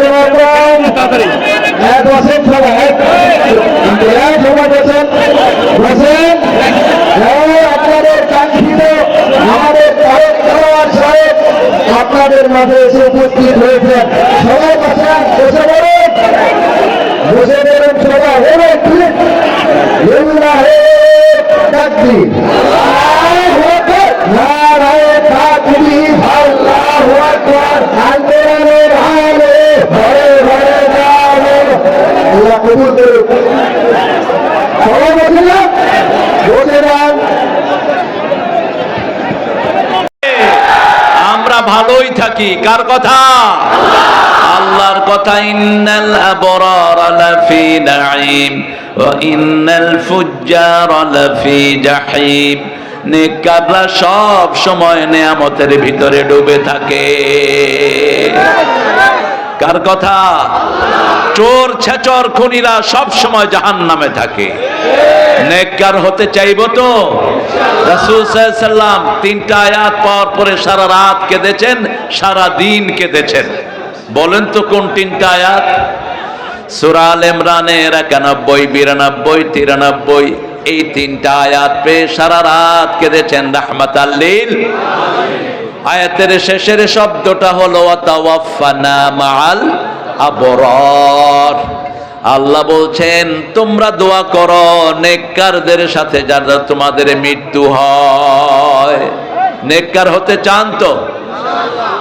জনগণ এক সবাই এক বসেন বসেন হ্যাঁ, আপনাদের কাঙ্ক্ষিত আমাদের তারেক রহমান সাহেব আপনাদের মাঝে এসে উপস্থিত হয়েছেন সবাই বসেন বসে বলুন বসে বলুন সবাই এবার ঠিক লিল্লাহে তাকবীর আল্লাহু আকবার নারায়ে তাকবীর আল্লাহু আকবার আন্দোলনের হালে ঘরে ঘরে যাবে আল্লাহ কবুল করুন সবাই বসে যান বসে যান আমরা ভালোই থাকি কার কথা? আল্লাহর কথা, ইন্নাল আবরার লাফি নাঈম ওয়া ইন্নাল ফুজ্জার লাফি জাহিম। নেককাররা সব সময় নেয়ামতের ভিতরে ডুবে থাকে। কার কথা? চোর, ছেচর, খুনিরা সব সময় জাহান্নামে থাকে। নেককার হতে চাইব তো? রাসূল সাল্লাম তিনটা আয়াত পাওয়ার পরে সারা রাত কেঁদেছেন, সারা দিন কেঁদেছেন। বলেন তো কোন তিনটা আয়াত? সূরা সুরাল ইমরানের একানব্বই, বিরানব্বই, তিরানব্বই, এই তিনটা আয়াত পেয়ে সারা রাত কেঁদেছেন রাহমাত আল্লিল আয়াতের শেষের শব্দটা হলো ওয়াতাওয়াফানা মাআল আবরার। আল্লাহ বলছেন, তোমরা দোয়া করো, নেককারদের সাথে যারা তোমাদের মৃত্যু হয়। নেককার হতে চান তো?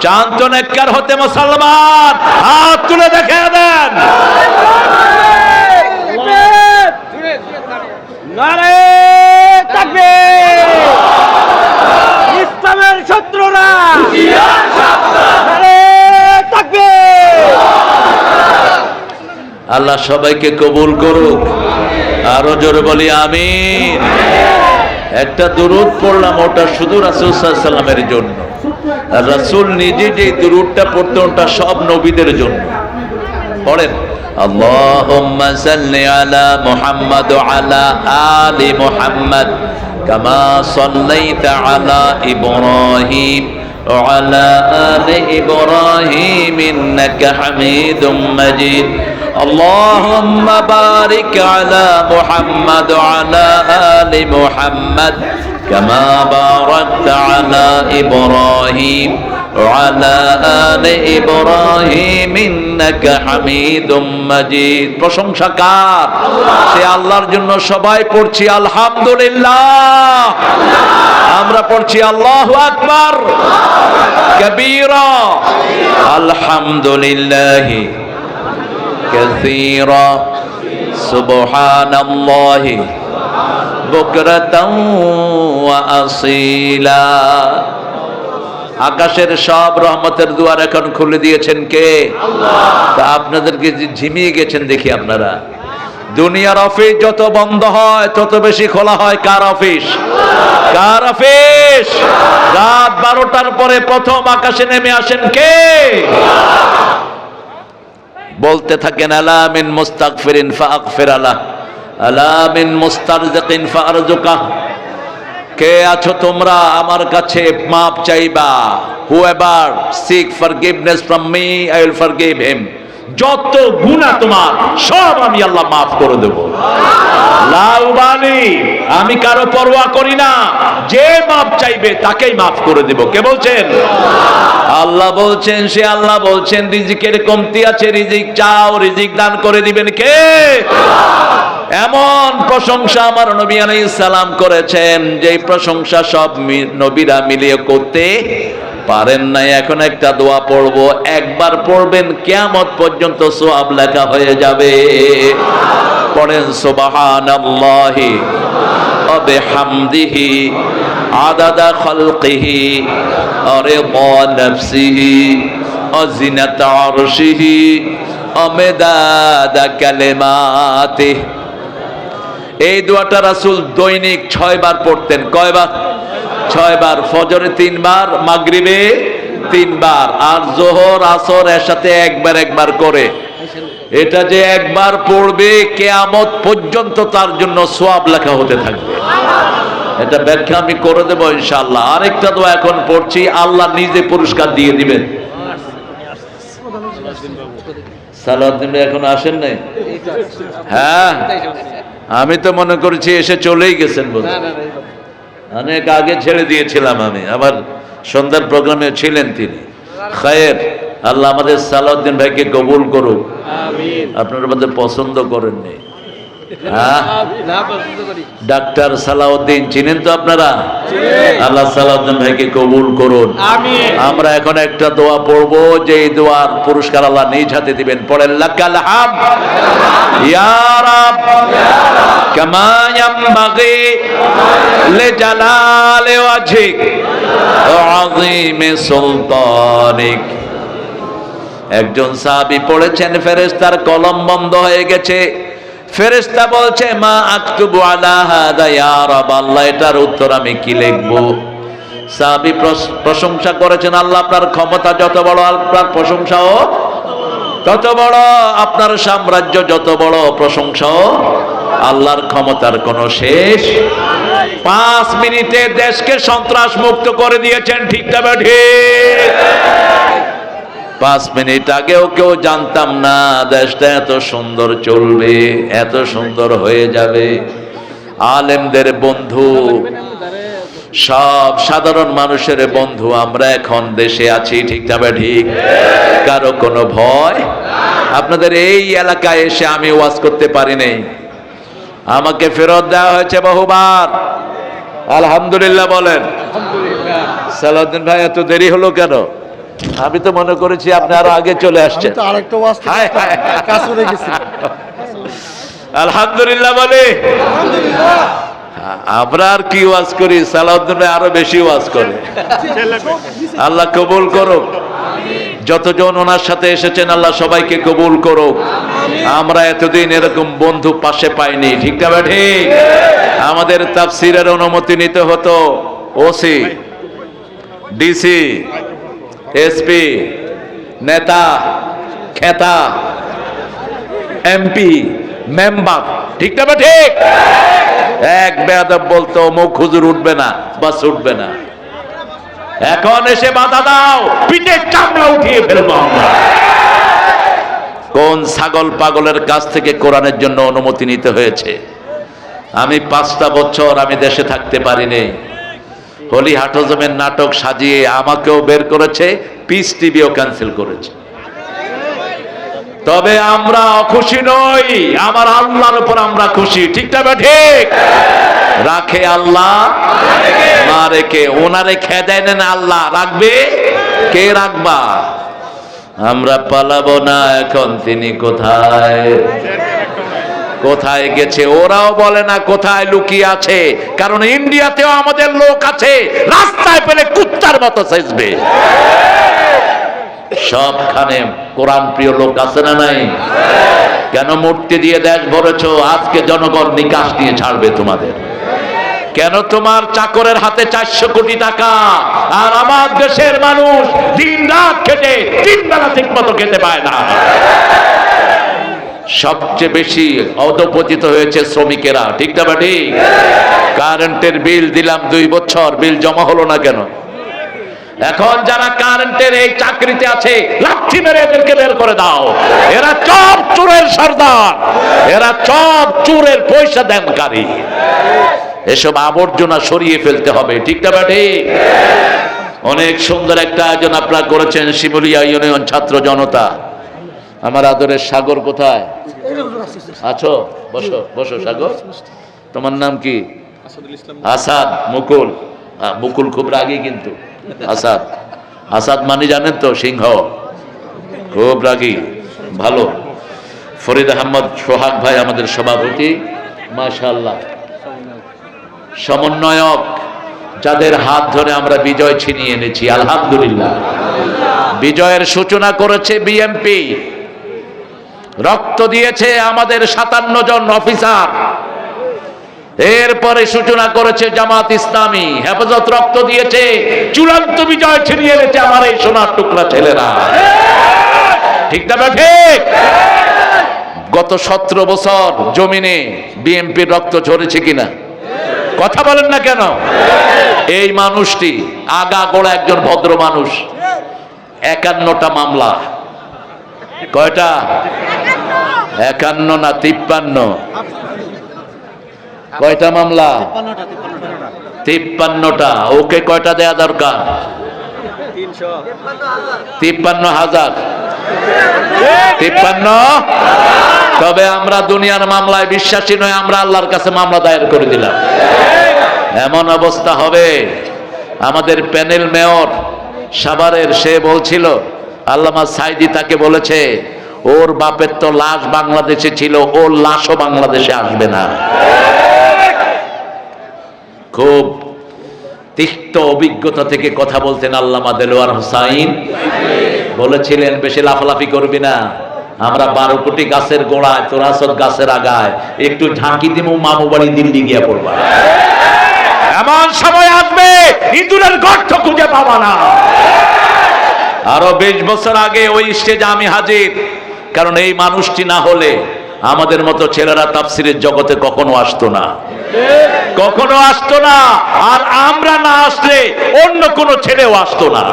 চান তো নেককার হতে মুসলমান। হাত তুলে দেখে দেন। ইসলামের শত্রুরা। থাকবে আল্লাহ সবাইকে কবুল করুক আরো জোরে বলি আমিন একটা দুরুদ পড়লাম ওটা শুধু রাসুল সাল্লামের জন্য আর রাসুল নিজে যে দুরুদটা পড়তে ওটা সব নবীদের জন্য পড়েন اللهم صل على محمد وعلى آل محمد كما صليت على إبراهيم وعلى آل إبراهيم إنك حميد مجيد اللهم بارك على محمد وعلى آل محمد كما باركت على إبراهيم وعلى آل إبراهيم إنك حميد مجيد প্রশংসা কার সে আল্লাহর জন্য সবাই পড়ছি আলহামদুলিল্লাহ আমরা পড়ছি আল্লাহু আকবার কবীরা আলহামদুলিল্লাহ كثيرا سبحان الله بكرة وأصيلا আকাশের সব রহমতের দুয়ার এখন খুলে দিয়েছেন কে তা আপনাদেরকে যে ঝিমিয়ে গেছেন দেখি আপনারা দুনিয়ার অফিস যত বন্ধ হয় তত বেশি খোলা হয় কার অফিস কার অফিস রাত বারোটার পরে প্রথম আকাশে নেমে আসেন কে বলতে থাকেন আলামিন মুস্তাগফিরিন ফাগফির আলা আলামিন মুস্তারজিকিন ফারজুকা। কে আছো তোমরা? আমার কাছে মাপ চাইবা। Whoever seek forgiveness from me I will forgive him যত গুনাহ তোমার, সব আমি আল্লাহ মাফ করে দেব। লাউবালি আমি কারও পরোয়া করি না। যে মাপ চাইবে তাকেই মাফ করে দেব। কে বলছেন? আল্লাহ বলছেন, সে আল্লাহ বলছেন, রিজিকের কমতি আছে, রিজিক চাও, রিজিক দান করে দিবেন কে? এমন প্রশংসা আমার নবী আলাইহিস সালাম করেছেন যে প্রশংসা সব নবীরা মিলিয়ে করতে পারেন নাই, এখন একটা দোয়া পড়ব। একবার পড়বেন, কিয়ামত পর্যন্ত সোয়াব লেখা হয়ে যাবে। পড়েন ওয়া মিদাদা কালিমাতিহি। এই দোয়াটা রাসূল দৈনিক ছয়বার পড়তেন। কয়বার? ছয়বার ফজরে তিনবার, মাগরিবে তিনবার, আর জোহর, আসর এর সাথে একবার একবার করে। এটা যে একবার পড়বে, কেয়ামত পর্যন্ত তার জন্য সোয়াব লেখা হতে থাকবে। এটা ব্যাখ্যা আমি করে দেবো ইনশাআল্লাহ। আরেকটা তো এখন পড়ছি, আল্লাহ নিজে পুরস্কার দিয়ে দিবেন। এখন আসেন নাই? হ্যাঁ আমি তো মনে করছি এসে চলেই গেছেন বলে অনেক আগে ছেড়ে দিয়েছিলাম আমি। আবার সন্ধ্যার প্রোগ্রামে ছিলেন তিনি। খায়ের আল্লাহ আমাদের সালাউদ্দিন ভাইকে কবুল করুক। আপনার মধ্যে পছন্দ করেননি। ডাক্তার সালাউদ্দিন চিনেন তো আপনারা? আল্লাহ সালাউদ্দিন ভাইকে কবুল করুন। আমরা এখন একটা দোয়া পড়ব যে দোয়ার পুরস্কার আল্লাহ নিজ হাতে দিবেন। পড়েন লাকাল হাম। ইয়া রাব। কামা ইয়ামবাগি লিজালালি ওয়াজহিক ওয়া আযীমি সুলতানিক। একজন সাহাবী পড়েছেন ফেরেশতার কলম বন্ধ হয়ে গেছে। ফেরেশতা বলছে, মা আকতুবু আলা হাদা ইয়া আল্লাহ এটার উত্তর আমি কি লিখব? সাহাবী প্রশংসা করেছেন, আল্লাহ আপনার ক্ষমতা যত বড়, আপনার প্রশংসাও তত বড়, আপনার সাম্রাজ্য যত বড়, প্রশংসাও আল্লাহর ক্ষমতার কোনো শেষ পাঁচ মিনিটে দেশকে সন্ত্রাস মুক্ত করে দিয়েছেন, ঠিক তবে ঠিক। পাঁচ মিনিট আগেও কেউ জানতাম না, দেশটা এত সুন্দর চলবে, এত সুন্দর হয়ে যাবে। আলেমদের বন্ধু, সব সাধারণ মানুষের বন্ধু, আমরা এখন দেশে আছি, ঠিক ঠিক? কারও কোনো ভয়? আপনাদের এই এলাকায় এসে আমি ওয়াজ করতে পারি নাই। আমাকে ফেরত দেওয়া হয়েছে বহুবার। আলহামদুলিল্লাহ বলেন। সালাউদ্দিন ভাই, এত দেরি হলো কেন? আমি তো মনে করেছি আপনি আরও আগে চলে আসছেন। আলহামদুলিল্লাহ বলে। আমরা আর কি ওয়াজ করি? সালাউদ্দিন আরও বেশি ওয়াজ করে। আল্লাহ কবুল করুক। যতজন ওনার সাথে এসেছেন আল্লাহ সবাইকে কবুল করুক। আমরা এতদিন এরকম বন্ধু পাশে পাইনি ঠিক না ঠিক। আমাদের তাফসিরের অনুমতি নিতে হতো। ওসি ডিসি এসপি নেতা, খেতা, এমপি, মেম্বার, ঠিক না ঠিক? এক বেয়াদব বলতো, মুখ হুজুর উঠবে না, বাস উঠবে না। এখন এসে বাধা দাও, পিঠে চামড়া উঠিয়ে ফেলব আমরা। কোন ছাগল পাগলের কাছ থেকে কোরআনের জন্য অনুমতি নিতে হয়েছে? আমি পাঁচটা বছর আমি দেশে থাকতে পারিনি। হলি হাটজমের নাটক সাজিয়ে আমাকেও বের করেছে পিস টিভিও ক্যান্সেল করেছে। তবে আমরা অখুশি নই, আমার আল্লাহর উপর আমরা খুশি, ঠিক না বা ঠিক? রাখে আল্লাহ রেখে, ওনারে খেদায় নেন আল্লাহ, রাখবে? কে রাখবা? আমরা পালাবো না এখন, তিনি কোথায়? কোথায় গেছে? ওরাও বলে না কোথায় লুকিয়ে আছে। কারণ ইন্ডিয়াতেও আমাদের লোক আছে, রাস্তায় পেলে কুত্তার মতো সেজবে। সবখানে কোরআন প্রিয় লোক আছে না নাই? কেন মূর্তি দিয়ে দেশ ভরেছ? আজকে জনগণ নিকাশ দিয়ে ছাড়বে তোমাদের। কেন তোমার চাকরের হাতে চারশো কোটি টাকা? আর আমার দেশের মানুষ দিন রাত খেটে তিন বেলা ঠিক মতো খেতে পায় না। সবচেয়ে বেশি অধপতিত হয়েছে শ্রমিকেরা। ঠিক না বা ঠিক? কারেন্টের বিল দিলাম দুই বছর, বিল জমা হলো না কেন? এখন যারা কারেন্টের এই চাকরিতে আছে, লাঠি মেরে এদেরকে বের করে দাও। এরা চপ চোরের সর্দার। এরা চপ চোরের পয়সা দেনকারী। এসব আবর্জনা সরিয়ে ফেলতে হবে, ঠিক না ব্যাটে অনেক সুন্দর একটা আয়োজন আপনারা করেছেন শিমুলিয়া ইউনিয়ন ছাত্র জনতা। আমার আদরের সাগর কোথায়? আছো? বসো বসো সাগর। তোমার নাম কি? আসাদ মুকুল। মুকুল খুব রাগী কিন্তু। আসাদ। আসাদ মানে জানেন তো সিংহ। খুব রাগী। ভালো। ফরিদ আহমদ সোহাগ ভাই আমাদের সভাপতি। মাশাল্লাহ সমন্বয়ক যাদের হাত ধরে আমরা বিজয় ছিনিয়ে এনেছি আলহামদুলিল্লাহ। বিজয়ের সূচনা করেছে বিএমপি। রক্ত দিয়েছে আমাদের সাতান্ন জন অফিসার। এরপরে সূচনা করেছে জামাত ইসলামী। হেফাজত রক্ত দিয়েছে, চূড়ান্ত বিজয় ছিনিয়ে এনেছে আমার এই সোনার টুকরা ছেলেরা। ঠিক না ঠিক। গত সতেরো বছর জমিনে বিএনপির রক্ত ঝরেছে কিনা? কথা বলেন না কেন? এই মানুষটি আগা গোড়া একজন ভদ্র মানুষ। একান্নটা মামলা। কয়টা? একান্ন না তিপ্পান্ন? কয়টা মামলা? তিপ্পান্নটা। ওকে কয়টা দেয়া দরকার? তিপ্পান্ন হাজার। তিপ্পান্ন? তবে আমরা দুনিয়ার মামলায় বিশ্বাসী নয়, আমরা আল্লাহর কাছে মামলা দায়ের করে দিলাম। এমন অবস্থা হবে। আমাদের প্যানেল মেয়র সাভারের, সে বলছিল আল্লামা সাইদি তাকে বলেছে, ওর বাপের তো লাশ বাংলাদেশে ছিল, ওর লাশও বাংলাদেশে আসবে না। খুব তিক্ত অভিজ্ঞতা থেকে কথা বলতেন আল্লামা দেলোয়ার হোসাইন। বলেছিলেন, বেশি লাফালাফি করবি না, আমরা বারো কোটি গাছের গোড়ায় তোরাসত গাছের আগায়, একটু ঝাঁকি দিব মামু বাড়ি দিল্লি গিয়া পড়বা। এমন সময় আসবে, ইঁদুরের গর্ত খুঁজে পাবা না। আরও বিশ বছর আগে ওই স্টেজে আমি হাজির। কারণ এই মানুষটি না হলে আমাদের মতো ছেলেরা তাফসিরের জগতে কখনো আসতো না। কখনো আসতো না। আর আমরা না আসলে অন্য কোনো ছেলেও আসতো না।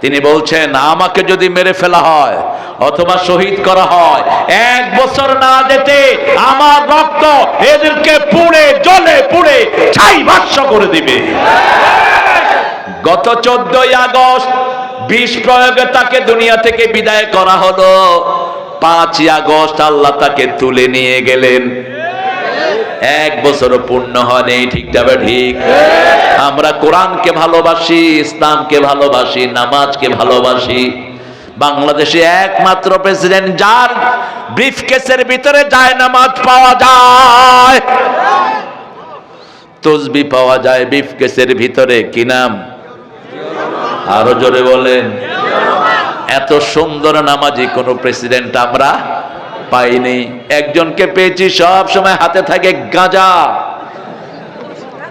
তিনি বলছেন, আমাকে যদি মেরে ফেলা হয় অথবা শহীদ করা হয়, এক বছর না যেতে আমার রক্ত এদেরকে পুড়ে, জলে পুড়ে ছাই ভাষ্য করে দিবে। গত চোদ্দই আগস্ট বিষ প্রয়োগে তাকে দুনিয়া থেকে বিদায় করা হলো। পাঁচই আগস্ট আল্লাহ তাকে তুলে নিয়ে গেলেন। এক বছরও পূর্ণ হয়নি ঠিক যাবে ঠিক? আমরা কোরআনকে ভালোবাসি, ইসলামকে ভালোবাসি, নামাজকে ভালোবাসি। বাংলাদেশে একমাত্র প্রেসিডেন্ট যার ব্রিফকেসের ভিতরে যায় নামাজ পাওয়া যায়। তসবি পাওয়া যায় ব্রিফকেসের ভিতরে, কি নাম? আরও জোরে বলেন। এত সুন্দর নামাজি কোন প্রেসিডেন্ট আমরা পাইনি। একজনকে পেয়েছি সব সময় হাতে থাকে গাঁজা।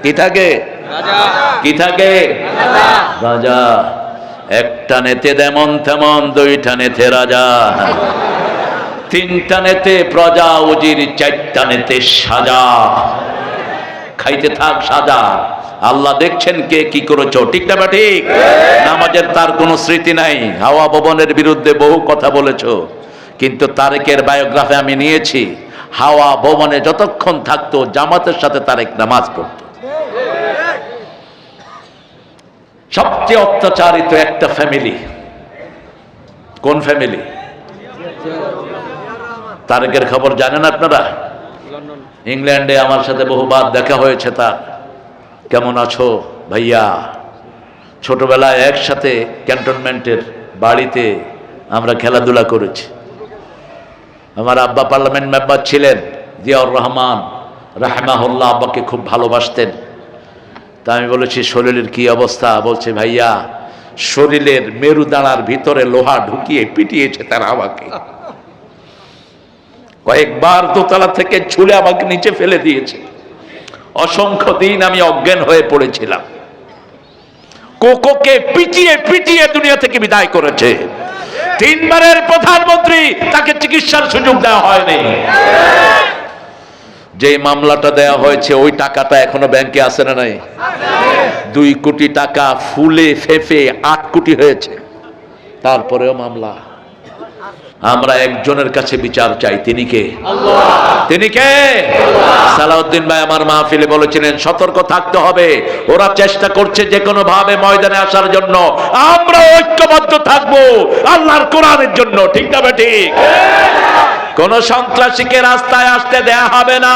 কি থাকে? কি থাকে? গাঁজা। একটা নেতে যেমন তেমন, দুইটা নেতে রাজা। তিনটা নেতে প্রজা, উজির চারটা নেতে সাজা। খাইতে থাক সাজা। আল্লাহ দেখছেন কে কি করেছ ঠিক না বা ঠিক? নামাজের তার কোনো স্মৃতি নাই। হাওয়া ভবনের বিরুদ্ধে বহু কথা বলেছ কিন্তু তারেকের বায়োগ্রাফি আমি নিয়েছি হাওয়া ভবনে যতক্ষণ থাকতো জামাতের সাথে তারেক নামাজ পড়তো। সবচেয়ে অত্যাচারিত একটা ফ্যামিলি। কোন ফ্যামিলি? তারেকের খবর জানেন আপনারা? ইংল্যান্ডে আমার সাথে বহুবার দেখা হয়েছে তার। কেমন আছো ভাইয়া? ছোটবেলায় একসাথে ক্যান্টনমেন্টের বাড়িতে আমরা খেলাধুলা করেছি। আমার আব্বা পার্লামেন্ট মেম্বার ছিলেন, জিয়াউর রহমান, রাহমাহুল্লাহ আব্বাকে খুব ভালোবাসতেন। তা আমি বলেছি, শরীরের কি অবস্থা? বলছে, ভাইয়া, শরীরের মেরুদানার ভিতরে লোহা ঢুকিয়ে পিটিয়েছে তারা আমাকে। কয়েকবার দোতলা থেকে ছুলে আমাকে নিচে ফেলে দিয়েছে। অসংখ্য দিন আমি অজ্ঞান হয়ে পড়েছিলাম। কোকোকে পিটিয়ে পিটিয়ে দুনিয়া থেকে বিদায় করেছে। তিনবারের প্রধানমন্ত্রী তাকে চিকিৎসার সুযোগ দেওয়া হয়নি। যে মামলাটা দেয়া হয়েছে, ওই টাকাটা এখনও ব্যাংকে আসে না নাই? দুই কোটি টাকা ফুলে ফেফে আট কোটি হয়েছে। তারপরেও মামলা। আমরা একজনের কাছে বিচার চাই, তিনি কে? তিনি কে? সালাউদ্দিন ভাই আমার মাহফিলে বলেছিলেন, সতর্ক থাকতে হবে। ওরা চেষ্টা করছে যে কোনো ভাবে ময়দানে আসার জন্য। আমরা ঐক্যবদ্ধ থাকব আল্লাহর কোরআনের জন্য, ঠিক না ঠিক? কোন সন্ত্রাসীকে রাস্তায় আসতে দেয়া হবে না,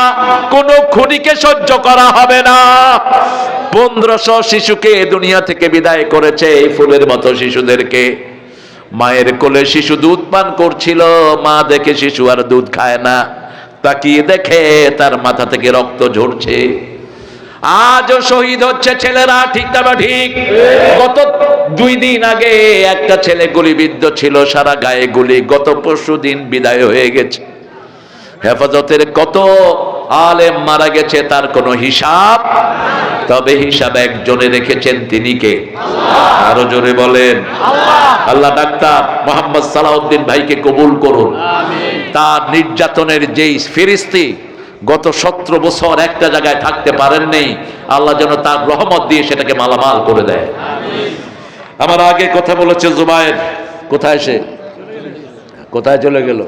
কোন খুনিকে সহ্য করা হবে না। পনেরোশো শিশুকে দুনিয়া থেকে বিদায় করেছে এই ফুলের মতো শিশুদেরকে। মায়ের কোলে শিশু দুধ পান করছিল, মা দেখে শিশু আর দুধ খায় না। তাকিয়ে দেখে তার মাথা থেকে রক্ত ঝরছে। আজও শহীদ হচ্ছে ছেলেরা, ঠিক না বা ঠিক? গত দুই দিন আগে একটা ছেলে গুলিবিদ্ধ ছিল, সারা গায়ে গুলি। গত পরশু দিন বিদায় হয়ে গেছে। হেফাজতের কত আলেম মারা গেছে তার কোনো হিসাব? তবে হিসাব একজনে রেখেছেন তিনি কে? আরও জোরে বলেন। আল্লাহ। ডাক্তার মোহাম্মদ সালাউদ্দিন ভাইকে কবুল করুন। তার নির্যাতনের যেই ফিরিস্তি গত সতেরো বছর একটা জায়গায় থাকতে পারেন নেই আল্লাহ যেন তার রহমত দিয়ে সেটাকে মালামাল করে দেয়। আমার আগে কথা বলেছে জুবায়ের। কোথায় সে? কোথায় চলে গেল?